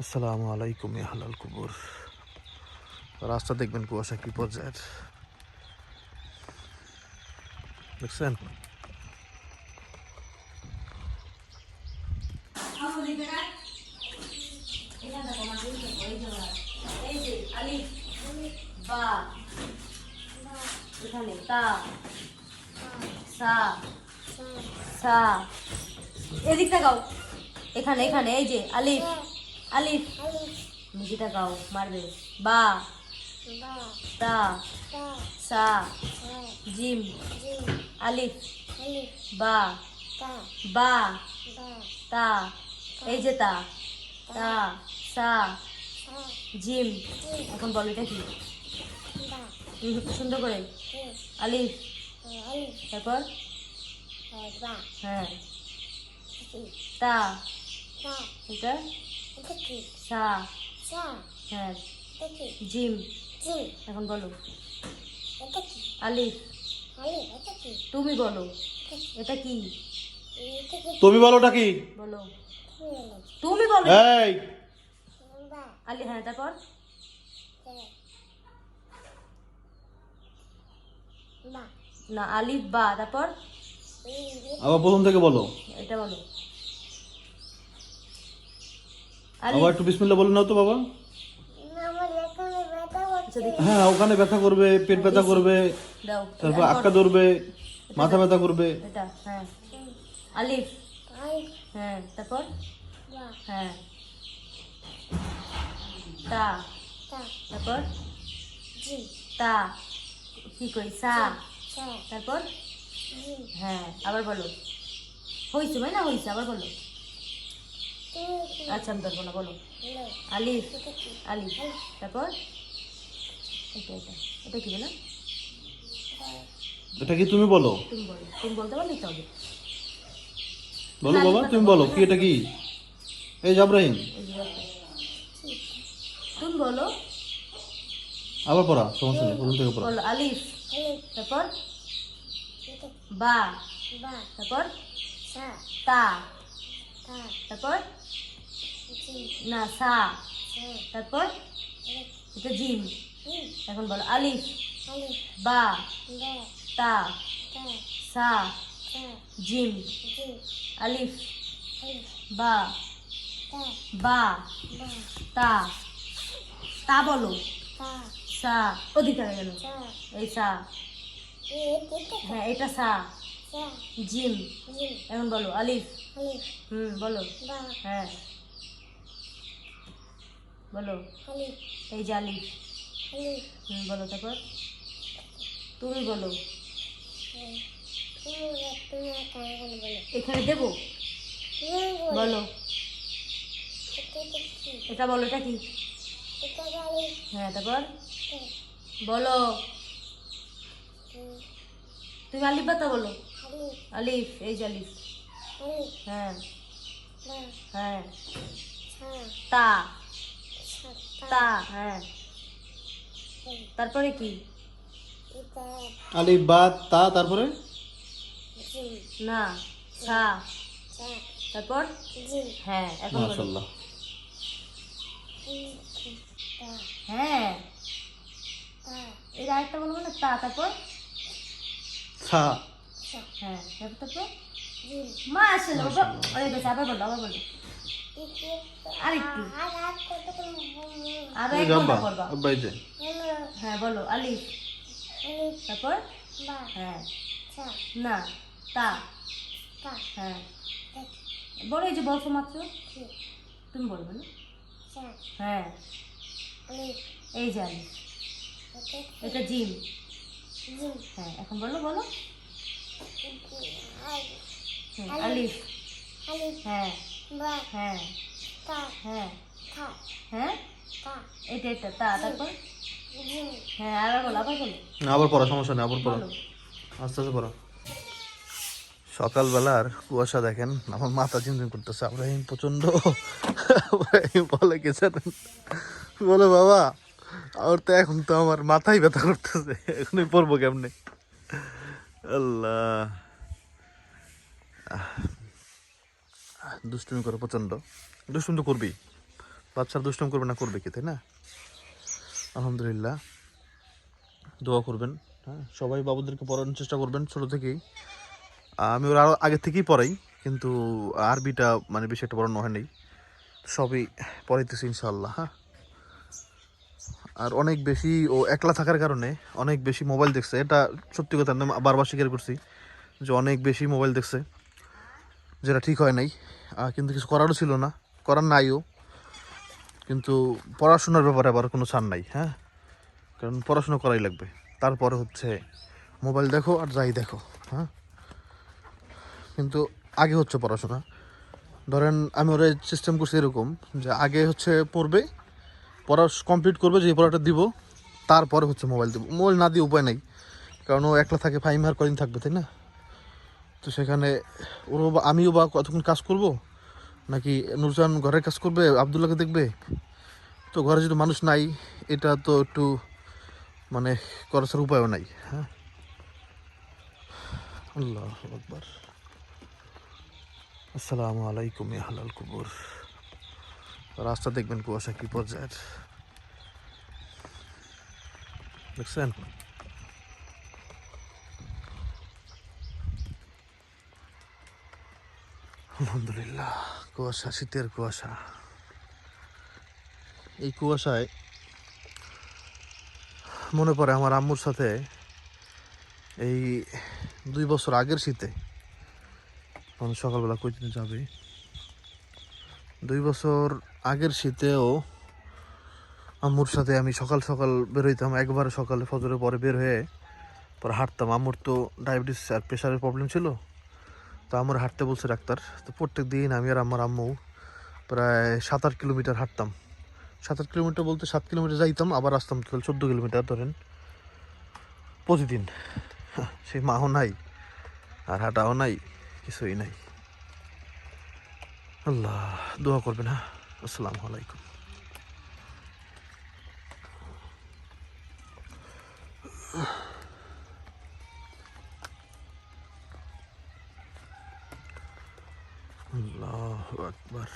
আসসালামু আলাইকুম হালাল কুবুর। রাস্তা দেখবেন কুয়াশা কি পর্যায়ের। দেখছেন? এদিক তাকাও। এখানে এখানে, এই যে, আলিফ। আলিফ নিচে তাকাও মারবে। বা তা সা জিম আলিফ বা বা তা এই যে তা তা সা জিম। এখন বলো এটা কি? সুন্দর করে। আলিফ। তারপর? হ্যাঁ। তা। এটা? সা হ্যাঁ। জিম। এখন বলো। আলিফ। তুমি বলো। এটা কি? তুমি বলোটা কি? বলো। তুমি বলো। এই। আলি হ্যাঁ তারপর? না আলিফ বা তারপর? আবার প্রথম থেকে বলো। এটা বলো। আবার একটু বিসমিল্লাহ বলে নাও তো বাবা। হ্যাঁ ওখানে ব্যথা করবে পেট ব্যথা করবে তারপর আক্কা ধরবে মাথা ব্যথা করবে। হ্যাঁ। আলিফ। হ্যাঁ তারপর? হ্যাঁ। তা। তারপর? তা। কি কই? সা। তারপর? হ্যাঁ আবার বলো। হয়েছে ভাই না হয়েছে আবার বলো। আচ্ছা আমি ধরবো না বলো। আলিফ আলিফ তারপর? এটা এটা এটা কি বলো? এটা কি তুমি বলো? তুমি বলো তুমি বলতে পারলে তো হবে। বলো বাবা তুমি বলো কি এটা কি? এই দেখো। তুমি বলো। আবার পড়া সমস্যা নেই প্রথম থেকে পড়া। বলো আলিফ তারপর? বা তারপর? তা। তারপর? না, সা। তারপর? এটা জিম। এখন বলো, আলিফ। বা। তা। সা। জিম। আলিফ। বা। বা। তা। তা বলো। সা। হয়ে গেল। এই সা। হ্যাঁ এটা সা। জিম। এখন বলো, আলিফ। হুম, বলো। হ্যাঁ। বলো। এই আলিফ। হুম বলো তারপর। তুমি বলো। এখানে দেবো? বলো। এটা বলো এটা কি? হ্যাঁ তারপর। বলো। তুমি আলিফ বাতা বলো? আলিফ। এই যে আলিফ। হ্যাঁ। হ্যাঁ। তা। তা হ্যাঁ। তারপরে কি? আলিফ বা তা তারপরে? না সা তারপর? হ্যাঁ এখন বলো। হ্যাঁ। এই আরেকটা বলব না তা তারপর? সা হ্যাঁ তারপর তারপর? মা আসলে বাবা অনেক আবার বলো আবার বলো। আরেকটু। আবার এক ঘণ্টা করবা যে। হ্যাঁ বলো আলিফ। তারপর? হ্যাঁ। না তা। হ্যাঁ। বলো এই যে বলছো মাত্র। তুমি বলবে না হ্যাঁ। এই যে আলিফ। এটা জিম। হ্যাঁ এখন বলো বলো। আলিফ। হ্যাঁ। হ্যাঁ। হ্যাঁ। হ্যাঁ? এটা এটা তা তারপর হ্যাঁ আবার বলো আবার বলো। না, আবার পড়া সমস্যা নেই আবার পড়া। আস্তে আস্তে পড়া। সকালবেলার কুয়াশা দেখেন আমার মাথা চিন্তা করতেছে। আব্রাহিম প্রচণ্ড আব্রাহিম বলে কি জানেন? বলে বাবা আমার তো এখন তো আমার মাথায় ব্যথা করতেছে এখনই পড়ব কেমনে? আল্লাহ। দুষ্টুমি করে প্রচণ্ড দুষ্টুমি তো করবি বাচ্চারা দুষ্টম করবে না, করবে কি, তাই না? আলহামদুলিল্লাহ। দোয়া করবেন হ্যাঁ? সবাই বাবুদেরকে পড়ানোর চেষ্টা করবেন ছোটো থেকেই। আমি ওর আরও আগে থেকেই পড়াই, কিন্তু আরবিটা মানে বেশি একটা পড়ানো হয়নি সবই পড়াইতেছি ইনশাল্লাহ হ্যাঁ? আর অনেক বেশি ও একলা থাকার কারণে অনেক বেশি মোবাইল দেখছে। এটা সত্যি কথা, আমি বারবার স্বীকার করছি যে অনেক বেশি মোবাইল দেখছে, যেটা ঠিক হয় নাই। কিন্তু কিছু করারও ছিল না। করার নাইও। কিন্তু পড়াশোনার ব্যাপারে আবার কোনো ছাড় নাই হ্যাঁ? কারণ পড়াশোনা করাই লাগবে। তারপরে হচ্ছে মোবাইল দেখো আর যাই দেখো হ্যাঁ? কিন্তু আগে হচ্ছে পড়াশোনা। ধরেন আমি ওরা সিস্টেম করছি এরকম যে আগে হচ্ছে পড়বে, পড়া কমপ্লিট করবে যে পড়াটা দিব, তারপরে হচ্ছে মোবাইল দেবো। মোবাইল না দিয়ে উপায় নাই, কারণ ও একলা থাকে, ফাইম আর কদিন থাকবে, তাই না? তো সেখানে ওরও আমিও বা কতক্ষণ কাজ করব? নাকি নুরজান ঘরের কাজ করবে? আবদুল্লাহকে দেখবে? তো ঘরে যদি মানুষ নাই, এটা তো একটু মানে করার উপায়ও নাই হ্যাঁ? আল্লাহ আকবার। আসসালামু আলাইকুম হালাল কুবুর। রাস্তা দেখবেন কুয়াশা কি পর্যায়ের। দেখছেন? আলহামদুলিল্লাহ, কুয়াশা, শীতের কুয়াশা। এই কুয়াশায় মনে পড়ে আমার আম্মুর সাথে এই দুই বছর আগের শীতে। তখন সকালবেলা কই দিন যাবে। দুই বছর আগের শীতেও আম্মুর সাথে আমি সকাল সকাল বেরোইতাম, একবার সকালে ফজরের পরে বের হয়ে পরে হাঁটতাম। আম্মুর তো ডায়াবেটিস আর প্রেশারের প্রবলেম ছিল। তো আমার হাঁটতে বলছে ডাক্তার। তো প্রত্যেক দিন আমি আর আমার আম্মু প্রায় সাত আট কিলোমিটার হাঁটতাম। সাত আট কিলোমিটার বলতে সাত কিলোমিটার যাইতাম, আবার আসতাম তাহলে চোদ্দ কিলোমিটার ধরেন। প্রতিদিন। সেই মাও নাই, আর হাঁটাও নাই, কিছুই নাই। আল্লাহ, দোয়া করবেন হ্যাঁ। আসসালামু আলাইকুম। আল্লাহ আকবার